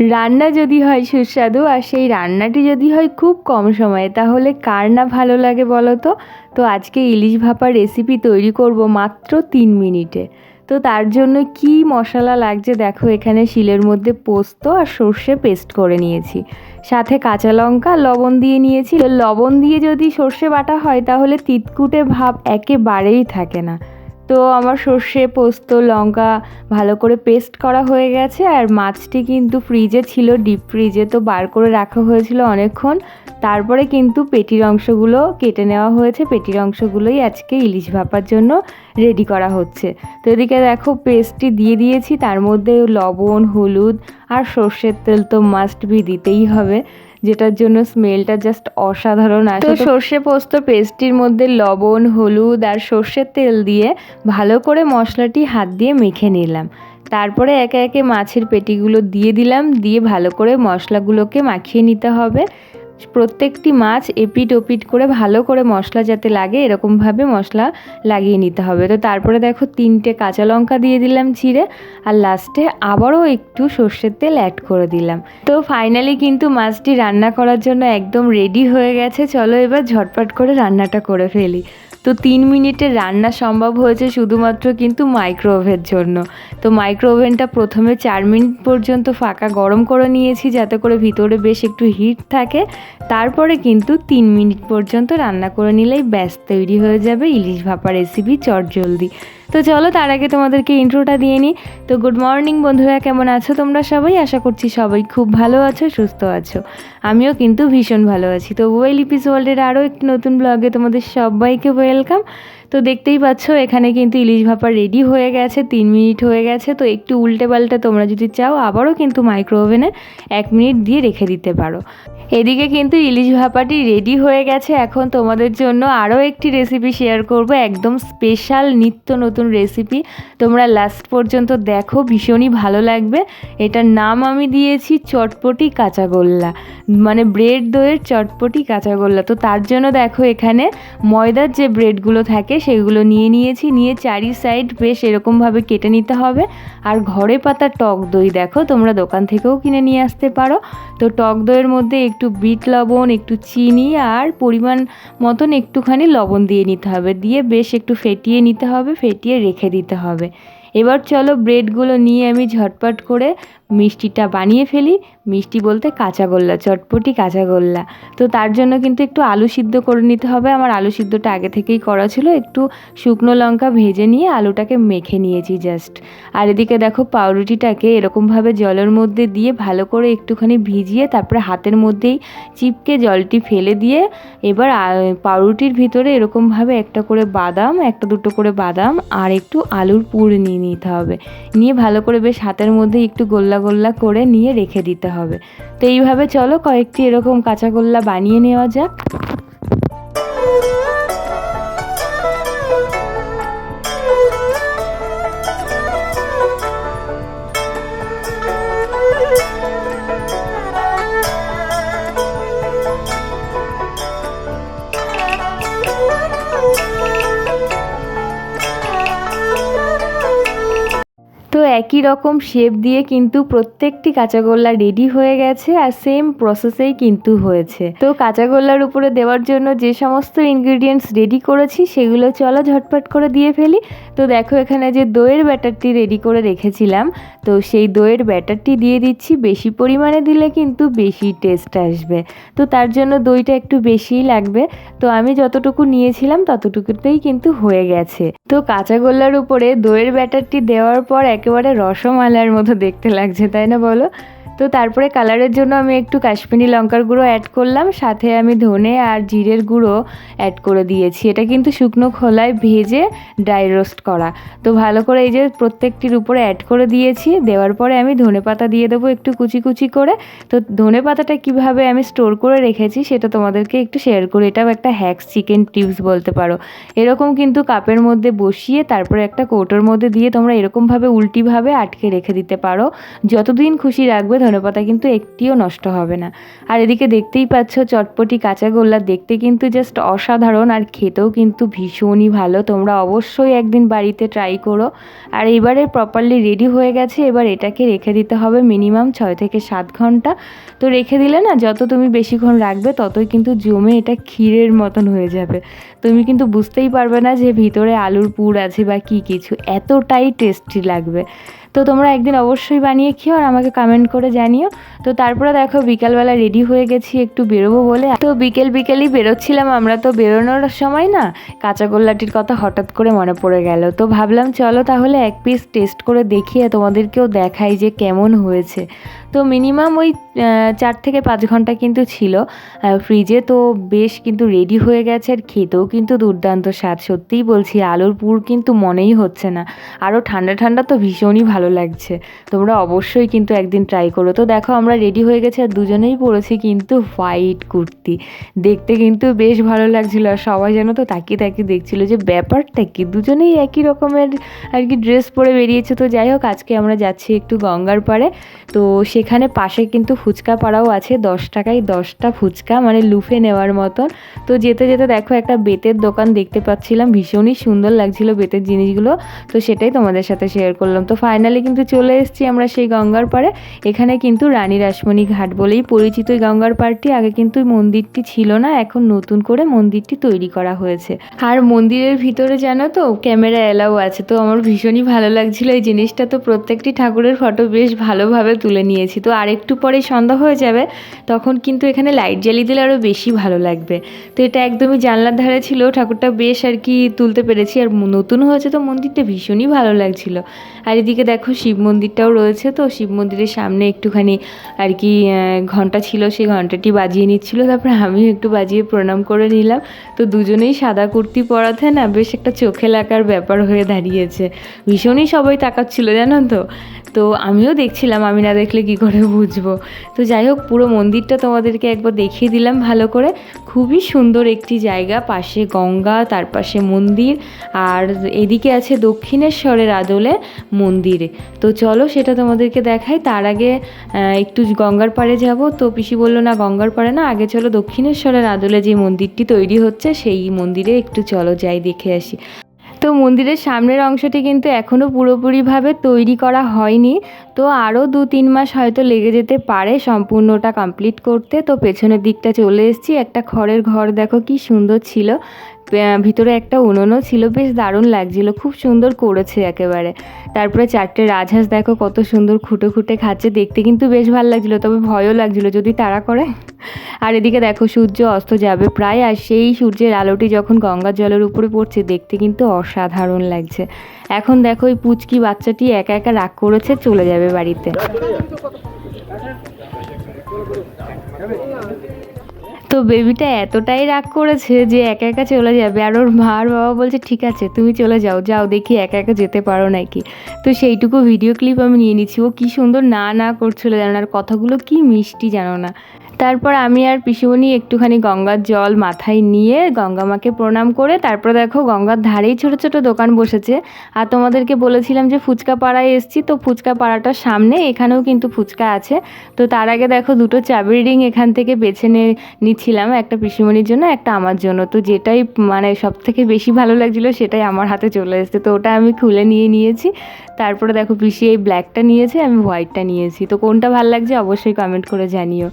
রান্না যদি হয় সুস্বাদু আর সেই রান্নাটি যদি হয় খুব কম সময়ে, তাহলে কার না ভালো লাগে বলো তো? তো আজকে ইলিশ ভাপার রেসিপি তৈরি করব মাত্র তিন মিনিটে। তো তার জন্য কি মশলা লাগছে দেখো, এখানে শিলের মধ্যে পোস্ত আর সর্ষে পেস্ট করে নিয়েছি। সাথে কাঁচা লঙ্কা, লবণ দিয়ে নিয়েছি। লবণ দিয়ে যদি সর্ষে বাটা হয়, তাহলে তিতকুটে ভাব একেবারেই থাকে না। তো আমার সর্ষে, পোস্ত, লঙ্কা ভালো করে পেস্ট করা হয়ে গেছে। আর মাছটি কিন্তু ফ্রিজে ছিল, ডিপ ফ্রিজে তো বার করে রাখা হয়েছিল অনেকক্ষণ। তারপরে কিন্তু পেটির অংশগুলো কেটে নেওয়া হয়েছে। পেটির অংশগুলোই আজকে ইলিশ ভাপার জন্য রেডি করা হচ্ছে। তো এদিকে দেখো, পেস্টটি দিয়ে দিয়েছি। তার মধ্যে লবণ, হলুদ আর সর্ষের তেল তো মাস্ট বি দিতেই হবে। যেটার জন্য স্মেলটা জাস্ট অসাধারণ আছে। তো সর্ষে পোস্ত পেস্টটির মধ্যে লবণ হলুদ আর সর্ষের তেল দিয়ে ভালো করে মশলাটি হাত দিয়ে মেখে নিলাম। তারপরে একে একে মাছের পেটিগুলো দিয়ে দিলাম দিয়ে ভালো করে মশলাগুলোকে মাখিয়ে নিতে হবে। প্রত্যেকটি মাছ এপিট ওপিট করে ভালো করে মশলা যাতে লাগে, এরকমভাবে মশলা লাগিয়ে নিতে হবে। তো তারপরে দেখো তিনটে কাঁচা লঙ্কা দিয়ে দিলাম চিড়ে আর লাস্টে আবারও একটু সর্ষের তেল অ্যাড করে দিলাম। তো ফাইনালি কিন্তু মাছটি রান্না করার জন্য একদম রেডি হয়ে গেছে। চলো এবার ঝটপট করে রান্নাটা করে ফেলি। তো তিন মিনিটে রান্না সম্ভব হয়েছে শুধুমাত্র কিন্তু মাইক্রোওভের জন্য। তো মাইক্রোওভেনটা প্রথমে চার মিনিট পর্যন্ত ফাঁকা গরম করে নিয়েছি যাতে করে ভিতরে বেশ একটু হিট থাকে। তারপরে কিন্তু তিন মিনিট পর্যন্ত রান্না করে নিলেই ব্যাস, তৈরি হয়ে যাবে ইলিশ ভাপা রেসিপি চটজলদি। তো চলো তার আগে তোমাদেরকে ইন্ট্রোটা দিয়ে নিই। তো গুড মর্নিং বন্ধুরা, কেমন আছো তোমরা সবাই? আশা করছি সবাই খুব ভালো আছো, সুস্থ আছো। আমিও কিন্তু ভীষণ ভালো আছি। তো ওয়েল ইপিস ওয়ার্ল্ডের আরও একটি নতুন ব্লগে তোমাদের সবাইকে ওয়েলকাম তো দেখতেই পাচ্ছ, এখানে কিন্তু ইলিশ ভাপা রেডি হয়ে গেছে, তিন মিনিট হয়ে গেছে। তো একটু উল্টে পাল্টে তোমরা যদি চাও, আবারও কিন্তু মাইক্রো ওভেনে এক মিনিট দিয়ে রেখে দিতে পারো। এদিকে কিন্তু ইলিশ ভাপাটি রেডি হয়ে গেছে। এখন তোমাদের জন্য আরও একটি রেসিপি শেয়ার করব। একদম স্পেশাল নিত্য নতুন রেসিপি তোমরা লাস্ট পর্যন্ত দেখো, ভীষণই ভালো লাগবে। এটার নাম আমি দিয়েছি চটপটি কাঁচাগোল্লা মানে ব্রেড দইয়ের চটপটি কাঁচাগোল্লা তো তার জন্য দেখো এখানে ময়দার যে ব্রেডগুলো থাকে, সেগুলো নিয়ে নিয়েছি। নিয়ে চারি সাইড বেশ এরকমভাবে কেটে নিতে হবে। আর ঘরে পাতা টক দই দেখো, তোমরা দোকান থেকেও কিনে নিয়ে আসতে পারো। তো টক দইয়ের মধ্যে একটু বিট লবণ, একটু চিনি আর পরিমাণ মতন একটুখানি লবণ দিয়ে নিতে হবে। দিয়ে বেশ একটু ফেটিয়ে নিতে হবে। ফেটিয়ে রেখে দিতে হবে। এবার চলো ব্রেডগুলো নিয়ে আমি ঝটপট করে মিষ্টিটা বানিয়ে ফেলি। মিষ্টি বলতে কাঁচাগোল্লা চটপটি কাঁচাগোল্লা তো তার জন্য কিন্তু একটু আলু সিদ্ধ করে নিতে হবে। আমার আলু সিদ্ধটা আগে থেকেই করা ছিল। একটু শুকনো লঙ্কা ভেজে নিয়ে আলুটাকে মেখে নিয়েছি জাস্ট আর এদিকে দেখো পাউরুটিটাকে এরকমভাবে জলের মধ্যে দিয়ে ভালো করে একটুখানি ভিজিয়ে তারপরে হাতের মধ্যেই চিপকে জলটি ফেলে দিয়ে এবার পাউরুটির ভিতরে এরকমভাবে একটা করে বাদাম, একটা দুটো করে বাদাম আর একটু আলুর পুর নিয়ে নিতে হবে। নিয়ে ভালো করে বেশ হাতের মধ্যে একটু গোল্লা গোল্লা করে নিয়ে রেখে দিতে হবে। তো এইভাবে চলো কয়েকটি এরকম কাঁচাগোল্লা বানিয়ে নেওয়া যাক। একই রকম শেপ দিয়ে কিন্তু প্রত্যেকটি কাঁচাগোল্লা রেডি হয়ে গেছে আর সেম প্রসেসেই কিন্তু হয়েছে। তো কাঁচাগোল্লার উপরে দেওয়ার জন্য যে সমস্ত ইনগ্রিডিয়েন্টস রেডি করেছি, সেগুলো চলো ঝটপট করে দিয়ে ফেলি। তো দেখো এখানে যে দইয়ের ব্যাটারটি রেডি করে রেখেছিলাম, তো সেই দইয়ের ব্যাটারটি দিয়ে দিচ্ছি। বেশি পরিমাণে দিলে কিন্তু বেশি টেস্ট আসবে। তো তার জন্য দইটা একটু বেশিই লাগবে। তো আমি যতটুকু নিয়েছিলাম ততটুকুতেই কিন্তু হয়ে গেছে। তো কাঁচাগোল্লার উপরে দইয়ের ব্যাটারটি দেওয়ার পর একেবারে রসমালার মতো দেখতে লাগছে, তাই না বলো? তো তারপরে কালারের জন্য আমি একটু কাশ্মীরি লঙ্কার গুঁড়ো অ্যাড করলাম, সাথে আমি ধনে আর জিরের গুঁড়ো অ্যাড করে দিয়েছি। এটা কিন্তু শুকনো খোলায় ভেজে ড্রাই রোস্ট করা। তো ভালো করে এই যে প্রত্যেকটির উপরে অ্যাড করে দিয়েছি, দেওয়ার পরে আমি ধনে পাতা দিয়ে দেবো একটু কুচি কুচি করে। তো ধনে পাতাটা কীভাবে আমি স্টোর করে রেখেছি সেটা তোমাদেরকে একটু শেয়ার করি। এটাও একটা হ্যাক্স চিকেন টিপস বলতে পারো। এরকম কিন্তু কাপের মধ্যে বসিয়ে তারপরে একটা কৌটোর মধ্যে দিয়ে তোমরা এরকমভাবে উল্টিভাবে আটকে রেখে দিতে পারো। যতদিন খুশি রাখবে ধনেপাতা কিন্তু একটিও নষ্ট হবে না। আর এদিকে দেখতেই পাচ্ছ, চটপটি কাঁচা গোল্লা দেখতে কিন্তু জাস্ট অসাধারণ আর খেতেও কিন্তু ভীষণই ভালো। তোমরা অবশ্যই একদিন বাড়িতে ট্রাই করো। আর এবারে প্রপারলি রেডি হয়ে গেছে, এবার এটাকে রেখে দিতে হবে মিনিমাম ছয় থেকে সাত ঘণ্টা। তো রেখে দিলে না, যত তুমি বেশিক্ষণ রাখবে, ততই কিন্তু জমে এটা ক্ষীরের মতন হয়ে যাবে। তুমি কিন্তু বুঝতেই পারবে না যে ভিতরে আলুর পুর আছে বা কি কিছু। এতটাই টেস্টি লাগবে। তো তোমরা একদিন অবশ্যই বানিয়ে খেও আর আমাকে কমেন্ট করে জানিও। তো তারপরে দেখো বিকালবেলা রেডি হয়ে গেছি, একটু বেরোবো বলে। তো বিকেল বিকেলই বেরোচ্ছিলাম, আমরা তো বেরোনোর সময় না কাঁচাগোল্লাটির কথা হঠাৎ করে মনে পড়ে গেল। তো ভাবলাম চলো তাহলে এক পিস টেস্ট করে দেখিয়ে তোমাদেরকেও দেখাই যে কেমন হয়েছে। তো মিনিমাম ওই চার থেকে পাঁচ ঘণ্টা কিন্তু ছিল। ফ্রিজে তো বেশ কিন্তু রেডি হয়ে গেছে আর খেতেও কিন্তু দুর্দান্ত স্বাদ। সত্যিই বলছি, আলুর পুর কিন্তু মনেই হচ্ছে না। আরও ঠান্ডা ঠান্ডা তো ভীষণই ভালো লাগছে। তোমরা অবশ্যই কিন্তু একদিন ট্রাই করো। তো দেখো, আমরা রেডি হয়ে গেছি আর দুজনেই পরেছি কিন্তু হোয়াইট কুর্তি। দেখতে কিন্তু বেশ ভালো লাগছিল। আর সবাই যেন তো তাকিয়ে তাকিয়ে দেখছিল যে ব্যাপারটা কি? দুজনেই একই রকমের আর কি ড্রেস পরে বেরিয়েছে। তো যাই হোক, আজকে আমরা যাচ্ছি একটু গঙ্গার পাড়ে। তো সেখানে পাশে কিন্তু ফুচকা পাড়াও আছে, দশ টাকায় দশটা ফুচকা মানে লুফে নেওয়ার মতন। তো যেতে যেতে দেখো একটা বেতের দোকান দেখতে পাচ্ছিলাম, ভীষণই সুন্দর লাগছিল বেতের জিনিসগুলো। তো সেটাই তোমাদের সাথে শেয়ার করলাম। তো ফাইনালি কিন্তু চলে এসেছি আমরা সেই গঙ্গার পাড়ে। এখানে কিন্তু রানী রাসমণি ঘাট বলেই পরিচিত গঙ্গার পাড়টি। আগে কিন্তু মন্দিরটি ছিল না, এখন নতুন করে মন্দিরটি তৈরি করা হয়েছে। আর মন্দিরের ভিতরে জানো তো ক্যামেরা এলাও আছে। তো আমার ভীষণই ভালো লাগছিল এই জিনিসটা। তো প্রত্যেকটি ঠাকুরের ফটো বেশ ভালোভাবে তুলে নিয়েছি। তো আরেকটু পরে সন্ধ্যা হয়ে যাবে, তখন কিন্তু এখানে লাইট জ্বালিয়ে দিলে আরও বেশি ভালো লাগবে। তো এটা একদমই জানলার ধারে ছিল, ঠাকুরটা বেশ আর কি তুলতে পেরেছি। আর নতুন হয়েছে তো মন্দিরটা ভীষণই ভালো লাগছিল। আর এদিকে দেখো শিব মন্দিরটাও রয়েছে তো, শিব মন্দিরের সামনে একটুখানি আর কি ঘণ্টা ছিল, সেই ঘন্টাটি বাজিয়ে নিচ্ছিল। তারপরে আমিও একটু বাজিয়ে প্রণাম করে নিলাম। তো দুজনেই সাদা কুর্তি পরাতে না বেশ একটা চোখে লাগার ব্যাপার হয়ে দাঁড়িয়েছে। ভীষণই সবাই তাকাচ্ছিল, জানো তো? তো আমিও দেখছিলাম, আমি না দেখলে কি করে বুঝব? তো যাই হোক, পুরো মন্দিরটা তোমাদেরকে একবার দেখিয়ে দিলাম ভালো করে। খুবই সুন্দর একটি জায়গা, পাশে গঙ্গা, তার পাশে মন্দির, আর এদিকে আছে দক্ষিণেশ্বরের আদলে মন্দিরে। তো চলো সেটা তোমাদেরকে দেখাই, তার আগে একটু গঙ্গার পাড়ে যাব। তো পিসি বলল, না, গঙ্গার পাড়ে না, আগে চলো দক্ষিণেশ্বরের আদলে যে মন্দিরটি তৈরি হচ্ছে, সেই মন্দিরে একটু চলো, যাই, দেখে আসি। তো মন্দিরের সামনের অংশটি কিন্তু এখনও পুরোপুরিভাবে তৈরি করা হয়নি। তো আরও দু তিন মাস হয়তো লেগে যেতে পারে সম্পূর্ণটা কমপ্লিট করতে। তো পেছনের দিকটা চলে এসেছি। একটা খড়ের ঘর দেখো কি সুন্দর ছিল। ভিতরে একটা উনুনও ছিল, বেশ দারুণ লাগছিল, খুব সুন্দর করেছে একেবারে। তারপরে চারটে রাজহাঁস, দেখো কত সুন্দর খুঁটে খুঁটে খাচ্ছে, দেখতে কিন্তু বেশ ভালো লাগছিল, তবে ভয়ও লাগছিল, যদি তাড়া করে। আর এদিকে দেখো সূর্য অস্ত যাবে প্রায়, আর সেই সূর্যের আলোটি যখন গঙ্গার জলের উপরে পড়ছে, দেখতে কিন্তু অসাধারণ লাগছে। এখন দেখো ওই পুচকি বাচ্চাটি একা একা রাগ করেছে, চলে যাবে বাড়িতে। তো বেবিটা এতটাই রাগ করেছে যে একা একা চলে যাবে। আর ওর মার বাবা বলছে ঠিক আছে তুমি চলে যাও যাও দেখি একা একা যেতে পারো নাকি? তো সেইটুকু ভিডিও ক্লিপ আমি নিয়ে নিচ্ছি। ও কী সুন্দর না না করছিল জানো না, আর কথাগুলো কি মিষ্টি জানো না। তারপর আমি আর পিসিমণি একটুখানি গঙ্গার জল মাথায় নিয়ে গঙ্গা মাকে প্রণাম করে, তারপর দেখো গঙ্গার ধারেই ছোট ছোট দোকান বসেছে। আর তোমাদেরকে বলেছিলাম যে ফুচকা পাড়ায় এসছি, তো ফুচকা পাড়াটার সামনে এখানেও কিন্তু ফুচকা আছে। তো তার আগে দেখো দুটো চাবির রিং এখান থেকে বেছে নিচ্ছিলাম, একটা পিসিমণির জন্য, একটা আমার জন্য। তো যেটাই মানে সব থেকে বেশি ভালো লাগছিল সেটাই আমার হাতে চলে এসেছে। তো ওটা আমি খুলে নিয়ে নিয়েছি। তারপরে দেখো পিসি এই ব্ল্যাকটা নিয়েছে, আমি হোয়াইটটা নিয়েছি। তো কোনটা ভালো লাগছে অবশ্যই কমেন্ট করে জানিও।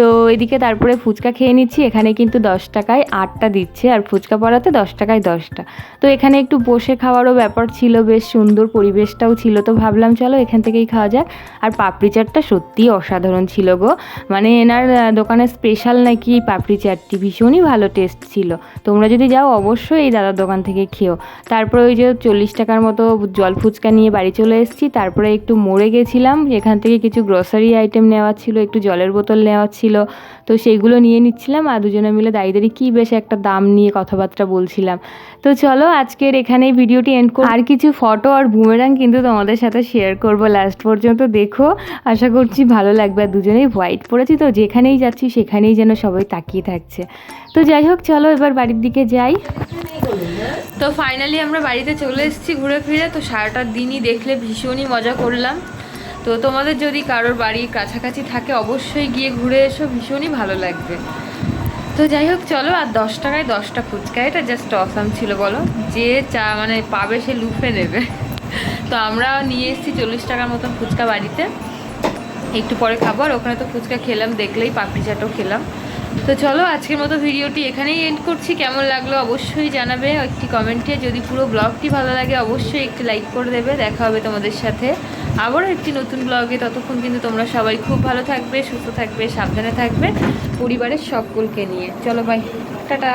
তো এদিকে তারপরে ফুচকা খেয়ে নিচ্ছি। এখানে কিন্তু দশ টাকায় আটটা দিচ্ছে আর ফুচকা পড়াতে দশ টাকায় দশটা। তো এখানে একটু বসে খাওয়ারও ব্যাপার ছিল বেশ সুন্দর পরিবেশটাও ছিল। তো ভাবলাম চলো এখান থেকেই খাওয়া যাক। আর পাপড়ি চাটটা সত্যিই অসাধারণ ছিল গো। মানে এনার আহ, দোকানের স্পেশাল নাকি পাপড়ি চাটটি? ভীষণই ভালো টেস্ট ছিল। তোমরা যদি যাও অবশ্যই এই দাদার দোকান থেকে খেও। তারপরে ওই যে চল্লিশ টাকার মতো জল ফুচকা নিয়ে বাড়ি চলে এসেছি। তারপরে একটু মরে গেছিলাম। এখান থেকে কিছু গ্রসারি আইটেম নেওয়ার ছিল একটু জলের বোতল নেওয়ার ছিল। তো সেইগুলো নিয়ে নিচ্ছিলাম আর দুজনে মিলে দাঁড়িয়ে দাঁড়িয়ে কী বেশ একটা দাম নিয়ে কথাবার্তা বলছিলাম। তো চলো আজকের এখানেই ভিডিওটি এন্ড কর আর কিছু ফটো আর বুমেরাং কিন্তু তোমাদের সাথে শেয়ার করব লাস্ট পর্যন্ত দেখো। আশা করছি ভালো লাগবে। আর দুজনেই হোয়াইট পরেছি তো যেখানেই যাচ্ছি সেখানেই যেন সবাই তাকিয়ে থাকছে। তো যাই হোক চলো এবার বাড়ির দিকে যাই। তো ফাইনালি আমরা বাড়িতে চলে এসেছি ঘুরে ফিরে। তো সারাটা দিনই দেখলে ভীষণই মজা করলাম। তো তোমাদের যদি কারোর বাড়ির কাছাকাছি থাকে, অবশ্যই গিয়ে ঘুরে এসো, ভীষণই ভালো লাগবে। তো যাই হোক, চলো, আর দশ টাকায় দশটা ফুচকা, এটা জাস্ট অসাম ছিল, বলো। যে চা মানে পাবে সে লুফে নেবে। তো আমরা নিয়ে এসেছি চল্লিশ টাকার মতন ফুচকা বাড়িতে। একটু পরে খাব, আর ওখানে তো ফুচকা খেলাম, দেখলেই পাপড়ি চাটও খেলাম। তো চলো, আজকের মতো ভিডিওটি এখানেই এন্ড করছি। কেমন লাগল অবশ্যই জানাবে একটি কমেন্টে যদি পুরো ব্লগটি ভালো লাগে, অবশ্যই একটি লাইক করে দেবে। দেখা হবে তোমাদের সাথে আবারও একটি নতুন ব্লগে ততক্ষণ কিন্তু তোমরা সবাই খুব ভালো থাকবে, সুস্থ থাকবে, সাবধানে থাকবে পরিবারের সকলকে নিয়ে। চলো বাই টাটা।